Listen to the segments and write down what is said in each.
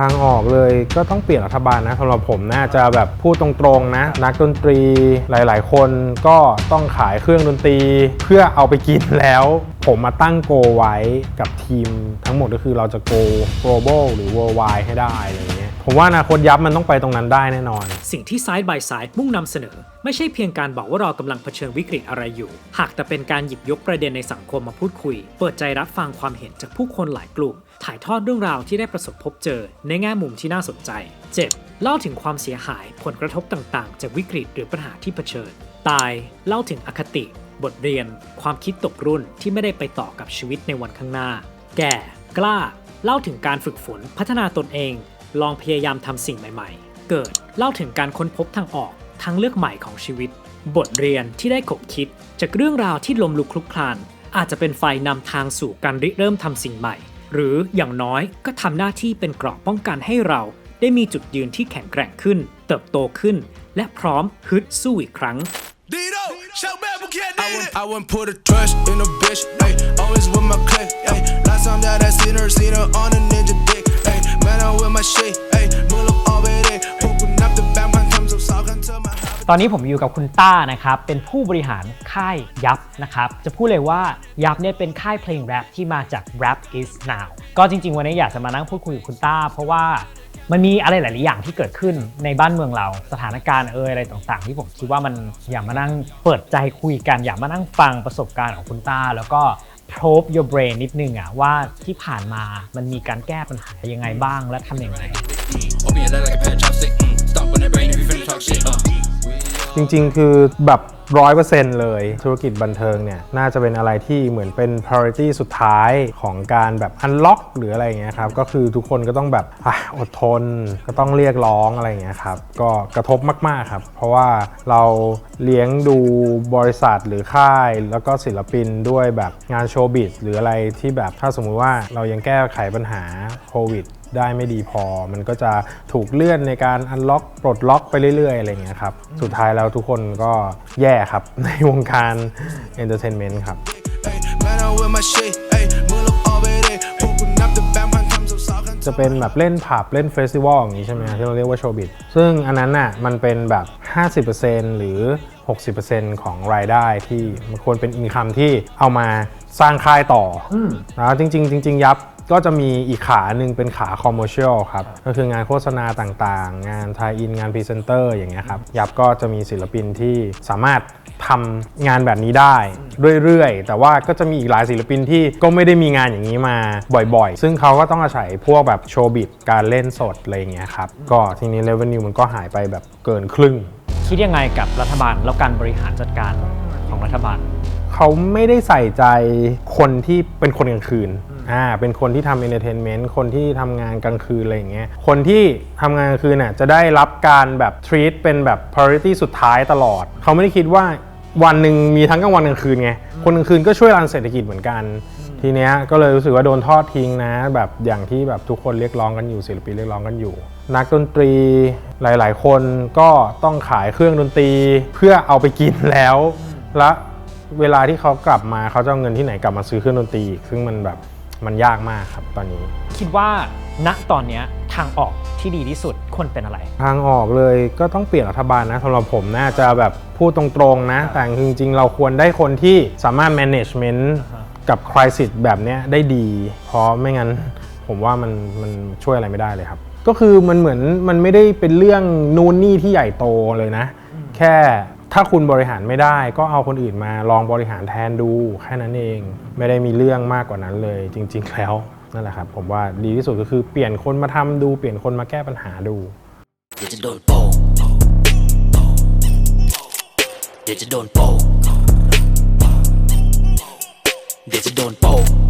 ทางออกเลยก็ต้องเปลี่ยนรัฐบาลนะสำหรับผมน่าจะแบบพูดตรงๆนะ นักดนตรีหลาย ๆ คนก็ต้องขายเครื่องดนตรี เพื่อเอาไปกินแล้ว ผมมาตั้งโกไว้กับทีมทั้งหมดก็คือเราจะโก global หรือ worldwide ให้ได้อะไรอย่างเงี้ยผมว่าอนาคตยับมันต้องไปตรงนั้นได้แน่นอน สิ่งที่ Side by Side มุ่งนำเสนอ ไม่ใช่เพียงการบอกว่าเรากำลังเผชิญวิกฤตอะไรอยู่ หากแต่เป็นการหยิบยกประเด็นในสังคมมาพูดคุย เปิดใจรับฟังความเห็นจากผู้คนหลายกลุ่ม ถ่ายทอดเรื่องราวที่ได้ประสบพบเจอในแง่มุมที่น่าสนใจ 7. เล่าถึงความเสียหายผลกระทบต่างๆ จากวิกฤตหรือปัญหาที่เผชิญ ตายเล่าถึงอคติ บทเรียน ความคิดตกรุ่นที่ไม่ได้ไปต่อกับชีวิตในวันข้างหน้า แก่ กล้า เล่าถึงการฝึกฝนพัฒนาตนเอง ลองพยายามทำสิ่งใหม่ ๆ เกิดเล่าถึงการค้นพบทางออกทางเลือกใหม่ของชีวิต บทเรียนที่ได้ขบคิด จากเรื่องราวที่ลมลุกคลุกคลานอาจจะเป็นไฟนำทางสู่การริเริ่มทำสิ่งใหม่ หรืออย่างน้อยก็ทำหน้าที่เป็นเกราะป้องกันให้เราได้มีจุดยืนที่แข็งแกร่งขึ้น เติบโตขึ้น และพร้อมฮึดสู้อีกครั้ง Dito, shout back, we can't I wouldn't, I wouldn't put a trust in a bitch, ayy. Always with my click, ayy. Last time that I seen her, seen her on a ninja dick, ayy. Man, I'm with my shit, อนนี้ผมอยู่กับคุณต้านะครับ เป็นผู้บริหารค่ายยับนะครับ จะพูดเลยว่ายับเนี่ยเป็นค่ายเพลงแรปที่มาจาก Rap is now ก็จริง ๆ วันนี้อยากจะมานั่งพูดคุยกับคุณต้า เพราะว่ามันมีอะไรหลาย ๆ อย่างที่เกิดขึ้นในบ้านเมืองเรา สถานการณ์เอ่ยอะไรต่าง ๆ ที่ผมคิดว่ามันอยากมานั่งเปิดใจคุยกัน อยากมานั่งฟังประสบการณ์ของคุณต้า แล้วก็ probe your brain นิดนึงอะว่าที่ผ่านมามันมีการแก้ปัญหายังไงบ้างและทำยังไง จริง ๆ คือแบบร้อยเปอร์เซ็นต์เลย ธุรกิจบันเทิงเนี่ย น่าจะเป็นอะไรที่เหมือนเป็น priority สุดท้ายของการแบบ unlock หรืออะไรอย่างเงี้ยครับ ก็คือทุกคนก็ต้องแบบออดทนก็ต้องเรียกร้องอะไรอย่างเงี้ยครับ ก็กระทบมาก ๆ ครับ เพราะว่าเราเลี้ยงดูบริษัทหรือค่าย แล้วก็ศิลปินด้วยแบบงานโชว์บิสหรืออะไรที่แบบถ้าสมมุติว่าเรายังแก้ไขปัญหาโควิด ได้ไม่ดีพอ มันก็จะถูกเลื่อนในการอันล็อกปลดล็อกไปเรื่อยๆ อะไรอย่างเงี้ยครับ สุดท้ายแล้วทุกคนก็แย่ครับ ในวงการเอนเตอร์เทนเมนต์ครับ Ayy, man, I'm with my shit, ayy. Mull up all day, open up the back, man, come so soft, come to จะเป็นแบบเล่นผับ เล่นเฟสติวัลอย่างนี้ใช่ไหมที่เราเรียกว่าโชว์บิทซึ่งอันนั้นน่ะมันเป็นแบบ 50%หรือ 60%ของรายได้ที่มันควรเป็นอินคัมที่เอามาสร้างค่ายต่ออแล้วจริง ๆ จริง ๆ ยับ ก็จะมีอีกขาหนึ่งเป็นขาคอมเมอร์เชียลครับ ก็คืองานโฆษณาต่างๆ งานไทยอินงานพรีเซนเตอร์อย่างเงี้ยครับ ยับก็จะมีศิลปินที่สามารถทำงานแบบนี้ได้เรื่อยๆ แต่ว่าก็จะมีอีกหลายศิลปินที่ก็ไม่ได้มีงานอย่างนี้มาบ่อยๆ ซึ่งเขาก็ต้องอาศัยพวกแบบโชว์บิดการเล่นสดอะไรอย่างเงี้ยครับ ก็ทีนี้เลเวนิวมันก็หายไปแบบเกินครึ่ง คิดยังไงกับรัฐบาลแล้วการบริหารจัดการของรัฐบาล เขาไม่ได้ใส่ใจคนที่เป็นคนกลางคืนอ่าเป็นคนที่ทำเอนเตอร์เทนเมนต์คนที่ทำงานกลางคืนอะไรอย่างเงี้ยคนที่ทำงานกลางคืนน่ะจะได้รับการแบบ treat เป็นแบบ priority สุดท้ายตลอด เขาไม่ได้คิดว่าวันหนึ่งมีทั้งกลางวันกลางคืนไงคนกลางคืนก็ช่วยรันเศรษฐกิจเหมือนกัน ทีเนี้ยก็เลยรู้สึกว่าโดนทอดทิ้งนะ แบบอย่างที่แบบทุกคนเรียกร้องกันอยู่ศิลปินเรียกร้องกันอยู่ นักดนตรีหลาย ๆ คนก็ต้องขายเครื่องดนตรีเพื่อเอาไปกินแล้ว และ เวลาที่เขากลับมาเขาจะเอาเงินที่ไหนกลับมาซื้อเครื่องดนตรีอีกซึ่งมันแบบมันยากมากครับตอนนี้ คิดว่าณตอนเนี้ยทางออกที่ดีที่สุดควรเป็นอะไร ทางออกเลยก็ต้องเปลี่ยนรัฐบาลนะสำหรับผมน่าจะแบบพูดตรงๆนะ แต่จริงๆ เราควรได้คนที่สามารถ management กับ crisis แบบเนี้ยได้ดี เพราะไม่งั้นผมว่ามันมันช่วยอะไรไม่ได้เลยครับ ก็คือมันเหมือนมันไม่ได้เป็นเรื่องนู่นนี่ที่ใหญ่โตเลยนะ แค่ ถ้าคุณบริหารไม่ได้ก็เอาคนอื่นมาลองบริหารแทนดูแค่นั้นเอง ไม่ได้มีเรื่องมากกว่านั้นเลยจริง ๆ แล้วนั่นแหละครับ ผมว่าดีที่สุดก็คือเปลี่ยนคนมาทำดูเปลี่ยนคนมาแก้ปัญหาดูเดี๋ยวจะโดนโปงเดี๋ยวจะโดนโปงเดี๋ยวจะโดนโปง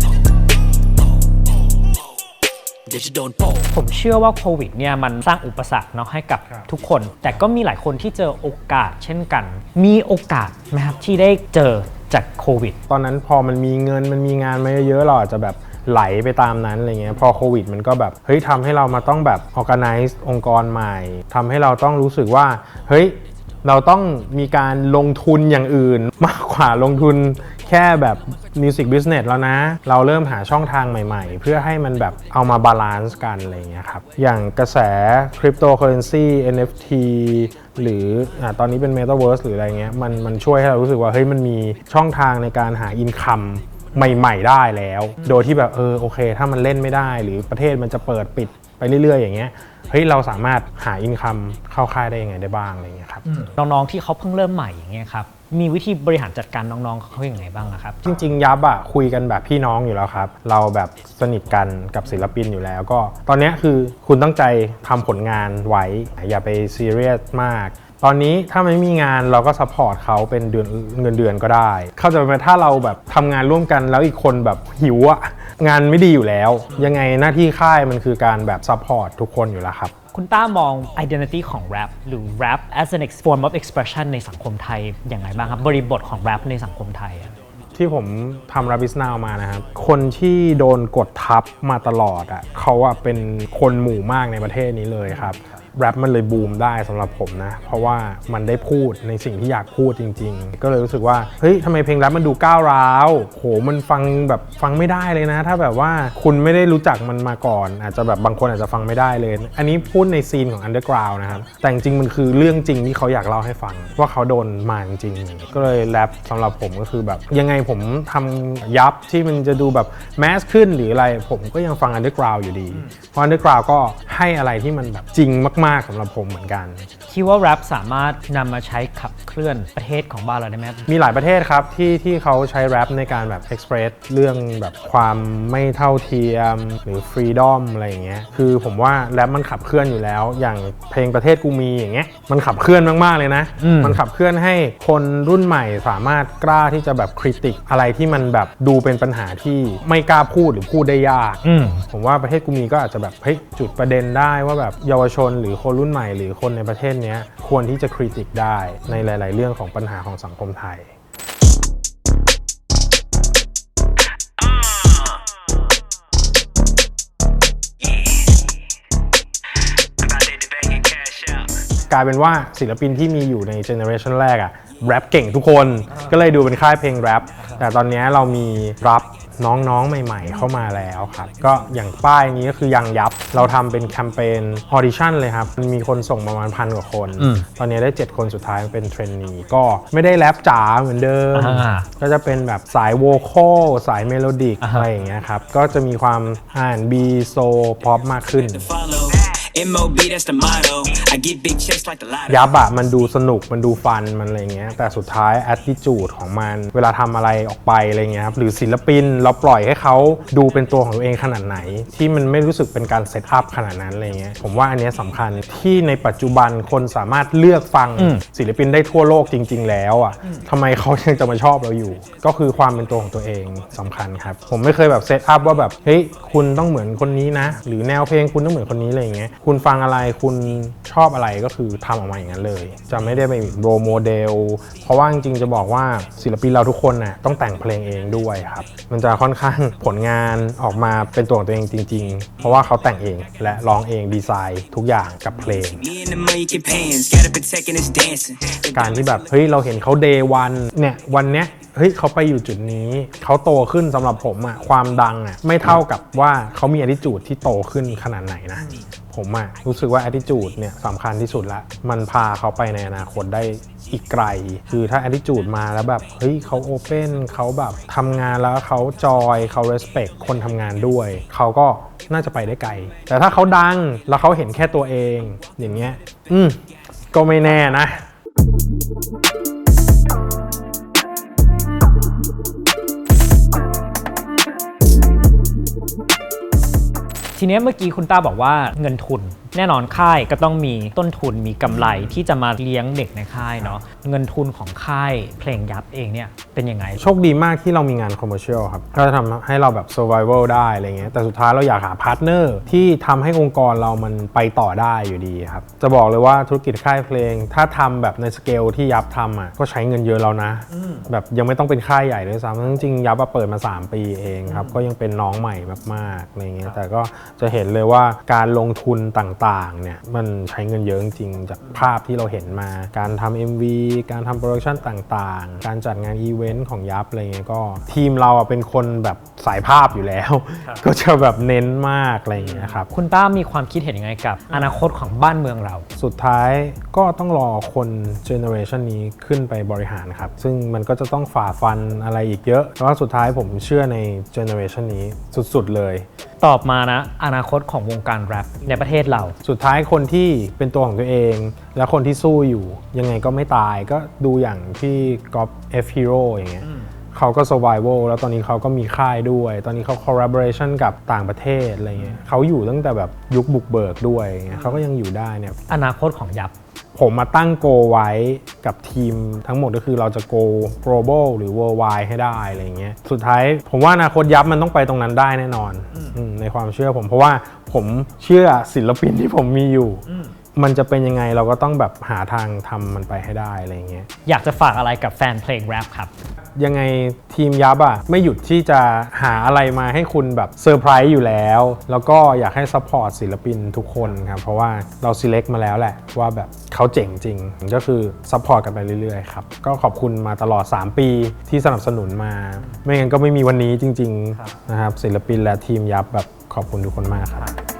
ดี๋ยวจะโดนโปงผมเชื่อว่าโควิดเนี่ยมันสร้างอุปสรรคเนาะให้กับทุกคน แต่ก็มีหลายคนที่เจอโอกาสเช่นกัน มีโอกาสไหมครับที่ได้เจอจากโควิด ตอนนั้นพอมันมีเงินมันมีงานมาเยอะๆเราอาจจะแบบไหลไปตามนั้นอะไรเงี้ยพอโควิดมันก็แบบเฮ้ยทำให้เรามาต้องแบบ organize องค์กรใหม่ทำให้เราต้องรู้สึกว่าเฮ้ย เราต้องมีการลงทุนอย่างอื่น มากกว่าลงทุนแค่แบบมิวสิกบิสเนสแล้วนะ เราเริ่มหาช่องทางใหม่ๆ เพื่อให้มันแบบเอามาบาลานซ์กันอะไรเงี้ยครับ อย่างกระแสคริปโตเคอเรนซี NFT หรืออาตอนนี้เป็น Metaverse หรืออะไรเงี้ยมันมันช่วยให้เรารู้สึกว่าเฮ้ยมันมีช่องทางในการหาอินคัมใหม่ ๆ ได้แล้ว โดยที่แบบเออโอเค ถ้ามันเล่นไม่ได้ หรือประเทศมันจะเปิดปิด ไปเรื่อยๆ อย่างเงี้ยเฮ้ยเราสามารถหาอินคัมเข้าค่ายได้ยังไงได้บ้างอะไรเงี้ยครับน้องๆที่เขาเพิ่งเริ่มใหม่อย่างเงี้ยครับมีวิธีบริหารจัดการน้องๆเขาอย่างไงบ้างอะครับ จริง ๆ ยับอะคุยกันแบบพี่น้องอยู่แล้วครับ เราแบบสนิทกันกับศิลปินอยู่แล้วก็ ตอนเนี้ยคือคุณตั้งใจทำผลงานไว้ อย่าไปซีเรียสมาก ตอนนี้ถ้าไม่มีงานเราก็ซัพพอร์ตเขาเป็นเดือนเงินเดือนก็ได้ เข้าใจไหมถ้าเราแบบทำงานร่วมกันแล้วอีกคนแบบหิวอะ งานไม่ดีอยู่แล้ว ยังไงหน้าที่ค่ายมันคือการแบบซัพพอร์ตทุกคนอยู่แล้วครับ คุณต้ามอง identity ของ rap หรือ rap as an ex- form of expression ในสังคมไทยอย่างไรบ้างครับ บริบทของ rap ในสังคมไทยอะที่ผมทำ Rabbit Now มานะครับ คนที่โดนกดทับมาตลอดอะ่ะเขาอะเป็นคนหมู่มากในประเทศนี้เลยครับ แรปมันเลยบูมได้สำหรับผมนะ เพราะว่ามันได้พูดในสิ่งที่อยากพูดจริง ๆ ก็เลยรู้สึกว่าเฮ้ยทำไมเพลงแรปมันดูก้าวร้าวโหมันฟังแบบฟังไม่ได้เลยนะ ถ้าแบบว่าคุณไม่ได้รู้จักมันมาก่อน อาจจะแบบบางคนอาจจะฟังไม่ได้เลย อันนี้พูดในซีนของ Underground นะครับแต่จริงมันคือเรื่องจริงที่เขาอยากเล่าให้ฟัง ว่าเขาโดนมาจริง ก็เลยแรปสำหรับผมก็คือแบบ ยังไงผมทำยับที่มันจะดูแบบแมสขึ้นหรืออะไรผมก็ยังฟัง Underground อยู่ดี เพราะ Underground ก็ให้อะไรที่มันแบบจริงมากๆสำหรับผมเหมือนกัน คิดว่า rap สามารถนำมาใช้ขับเคลื่อนประเทศของบ้านเราได้ไหมครับ มีหลายประเทศครับที่ที่เขาใช้แรปในการแบบเอ็กซ์เพรสเรื่องแบบความไม่เท่าเทียมหรือฟรีดอมอะไรอย่างเงี้ยคือผมว่าแรปมันขับเคลื่อนอยู่แล้ว อย่างเพลงประเทศกูมีอย่างเงี้ยมันขับเคลื่อนมากๆเลยนะ อืม มันขับเคลื่อนให้คนรุ่นใหม่สามารถกล้าที่จะแบบคริติกอะไรที่มันแบบดูเป็นปัญหาที่ไม่กล้าพูดหรือพูดได้ยาก อืม ผมว่าประเทศกูมีก็อาจจะแบบเฮ้ยจุดประเด็นได้ว่าแบบเยาวชนหรือือคนรุ่นใหม่หรือคนในประเทศนี้ควรที่จะคริติกได้ในหลาย ๆ เรื่องของปัญหาของสังคมไทยกลายเป็นว่าศิลปินที่มีอยู่ในเจเนอเรชันแรกอะแรปเก่งทุกคนก็เลยดูเป็นค่ายเพลงแรปแต่ตอนนี้เรามีรับ น้องๆ ใหม่ ๆ เข้ามาแล้วครับ ก็อย่างป้ายนี้ก็คือยังยับ เราทำเป็นแคมเปญออดิชั่นเลยครับมันมีคนส่งประมาณพันกว่าคน อืมตอนนี้ได้ 7 คนสุดท้ายเป็นเทรนนีก็ไม่ได้แรปจ๋าเหมือนเดิม อ่าก็จะเป็นแบบสายโวคอลสายเมโลดิกอ่าฮะ อะไรอย่างเงี้ยครับ ก็จะมีความ R&B โซพอปมากขึ้น Follow. MOB, that's the motto. I get big checks like the lotto. ยับอะมันดูสนุกมันดูฟันมันอะไรเงี้ยแต่สุดท้าย attitude ของมันเวลาทำอะไรออกไปอะไรเงี้ยครับหรือศิลปินเราปล่อยให้เขาดูเป็นตัวของตัวเองขนาดไหน ที่มันไม่รู้สึกเป็นการเซตอัพขนาดนั้นอะไรเงี้ยผมว่าอันเนี้ยสำคัญที่ในปัจจุบันคนสามารถเลือกฟังอืมศิลปินได้ทั่วโลกจริง ๆ แล้วอะทำไมเขายังจะมาชอบเราอยู่ ก็คือความเป็นตัวของตัวเองสำคัญครับผมไม่เคยแบบเซตอัพว่าแบบเฮ้ยคุณต้องเหมือนคนนี้นะ หรือแนวเพลงคุณต้องเหมือนคนนี้อะไรอย่างเงี้ยคุณฟังอะไรคุณชอบอะไรก็คือทำออกมาอย่างนั้นเลย จะไม่ได้ไปโรโมเดล เพราะว่าจริงๆจะบอกว่าศิลปินเราทุกคนน่ะต้องแต่งเพลงเองด้วยครับ มันจะค่อนข้างผลงานออกมาเป็นตัวของตัวเองจริง ๆ เพราะว่าเขาแต่งเองและร้องเองดีไซน์ทุกอย่างกับเพลง Me and the money keep hands. Gotta protect and it's dancing. การที่แบบเฮ้ยเราเห็นเขาเดย์วันเนี่ยวันเนี้ยเฮ้ยเขาไปอยู่จุดนี้ เขาโตขึ้นสำหรับผมอะความดังอะไม่เท่ากับว่าเขามี attitude ที่โตขึ้นขนาดไหนนะ ผมอะรู้สึกว่า attitude เนี่ยสำคัญที่สุดละ มันพาเขาไปในอนาคตได้อีกไกล คือถ้า attitude มาแล้วแบบ เฮ้ยเขา open เขาแบบทำงานแล้วเขาจอยเขา respect คนทำงานด้วย เขาก็น่าจะไปได้ไกล แต่ถ้าเขาดังแล้วเขาเห็นแค่ตัวเองอย่างเงี้ย อืมก็ไม่แน่นะ ทีนี้เมื่อกี้คุณต้าบอกว่าเงินทุน แน่นอนค่ายก็ต้องมีต้นทุนมีกำไรที่จะมาเลี้ยงเด็กในค่ายเนาะ เงินทุนของค่ายเพลงยับเองเนี่ยเป็นยังไง โชคดีมากที่เรามีงานคอมเมอร์เชียลครับ ก็จะทำให้เราแบบ survival ได้อะไรเงี้ยแต่สุดท้ายเราอยากหาพาร์ทเนอร์ที่ทำให้องค์กรเรามันไปต่อได้อยู่ดีครับ จะบอกเลยว่าธุรกิจค่ายเพลง ถ้าทำแบบในสเกลที่ยับทำอะก็ใช้เงินเยอะแล้วนะ แบบยังไม่ต้องเป็นค่ายใหญ่ด้วยซ้ำจริงๆยับอะเปิดมา 3 ปีเองครับก็ยังเป็นน้องใหม่มากๆอะไรเงี้ยแต่ก็จะเห็นเลยว่าการลงทุนต่ต่างๆเนี่ยมันใช้เงินเยอะจริงๆจากภาพที่เราเห็นมาการทำ MV การทำโปรดักชันต่างๆ การจัดงานอีเวนต์ของยับอะไรเงี้ยก็ ทีมเราอะเป็นคนแบบ สายภาพอยู่แล้ว ก็จะแบบเน้นมากอะไรอย่างเงี้ยครับ คุณต้ามีความคิดเห็นยังไงกับ อนาคตของบ้านเมืองเรา สุดท้ายก็ต้องรอคนเจเนอเรชันนี้ขึ้นไปบริหารครับ ซึ่งมันก็จะต้องฝ่าฟันอะไรอีกเยอะแต่ว่าสุดท้ายผมเชื่อในเจเนอเรชันนี้สุดๆเลย ตอบมานะ อนาคตของวงการแรปในประเทศเรา สุดท้ายคนที่เป็นตัวของตัวเอง และคนที่สู้อยู่ยังไงก็ไม่ตายก็ดูอย่างที่ก๊อฟ F Hero อย่างเงี้ย เขาก็ survival แล้วตอนนี้เขาก็มีค่ายด้วย ตอนนี้เขา collaboration กับต่างประเทศอะไรเงี้ยเขาอยู่ตั้งแต่แบบยุคบุกเบิกด้วยอย่างเงี้ยเขาก็ยังอยู่ได้เนี่ยอนาคตของยับ ผมมาตั้งโกไว้กับทีมทั้งหมดก็คือเราจะโก global หรือ worldwide ให้ได้อะไรเงี้ยสุดท้ายผมว่าอนาคตยับมันต้องไปตรงนั้นได้แน่นอนอืมในความเชื่อผมเพราะว่าผมเชื่อศิลปินที่ผมมีอยู่ มันจะเป็นยังไงเราก็ต้องแบบหาทางทำมันไปให้ได้อะไรเงี้ย อยากจะฝากอะไรกับแฟนเพลงแรปครับ ยังไงทีมยับอะไม่หยุดที่จะหาอะไรมาให้คุณแบบเซอร์ไพรส์อยู่แล้ว แล้วก็อยากให้ซัพพอร์ตศิลปินทุกคนครับ เพราะว่าเรา select มาแล้วแหละ ว่าแบบเขาเจ๋งจริง ก็คือซัพพอร์ตกันไปเรื่อยๆครับ ก็ขอบคุณมาตลอด 3 ปีที่สนับสนุนมา ไม่งั้นก็ไม่มีวันนี้จริงๆนะครับศิลปินและทีมยับแบบขอบคุณทุกคนมากครับ